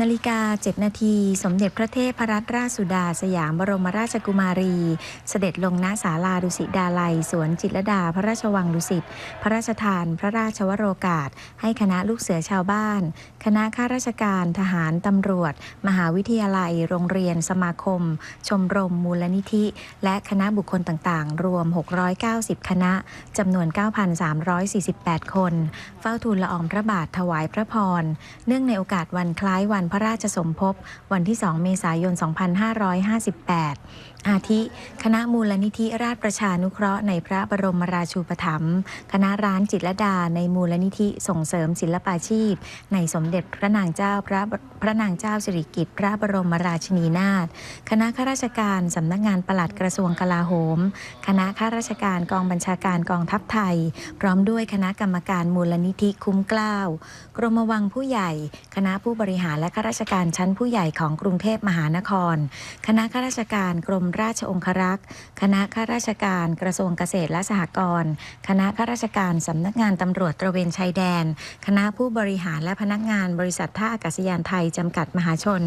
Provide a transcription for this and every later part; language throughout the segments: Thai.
นาฬิกา 7 นาที สมเด็จพระเทพรัตนราชสุดา สยามบรมราชกุมารี เสด็จลงณศาลาดุสิตดาลัย สวนจิตรดา พระราชวังดุสิต พระราชทาน พระราชวโรกาส ให้คณะลูกเสือชาวบ้าน คณะข้าราชการ ทหาร ตำรวจ มหาวิทยาลัย โรงเรียน สมาคม ชมรม มูลนิธิ และคณะบุคคลต่างๆ รวม 690 คณะจำนวน 9,348 คน เฝ้าทูลละอองพระบาทถวายพระพร เนื่องในโอกาสวันคล้ายวันพระราชสมภพวันที่ 2 เมษายน 2558 อาทิ คณะมูลนิธิราชประชานุเคราะห์ในพระบรมราชูปถัมภ์คณะร้านจิตรดาในมูลนิธิส่งเสริมศิลปาชีพ ในสมเด็จพระนางเจ้าพระพระนางเจ้าสิริกิติ์พระบรมราชินีนาถคณะข้าราชการสำนักงานปลัดกระทรวงกลาโหม คณะข้าราชการกองบัญชาการกองทัพไทย พร้อมด้วยคณะกรรมการมูลนิธิคุ้มเกล้ากรมวังผู้ใหญ่ คณะผู้บริหารและข้าราชการชั้นผู้ใหญ่ของกรุงเทพมหานคร คณะข้าราชการกรมราชองครักษ์ คณะข้าราชการกระทรวงเกษตรและสหกรณ์ คณะข้าราชการสำนักงานตำรวจตระเวนชายแดน คณะผู้บริหารและพนักงานบริษัทท่าอากาศยานไทยจำกัดมหาชน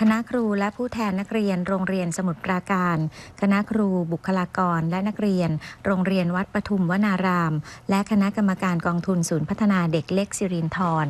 คณะครูและผู้แทนนักเรียนโรงเรียนสมุทรปราการ คณะครูบุคลากรและนักเรียน โรงเรียนวัดปทุมวนาราม และคณะกรรมการกองทุนศูนย์พัฒนาเด็กเล็กสิรินธร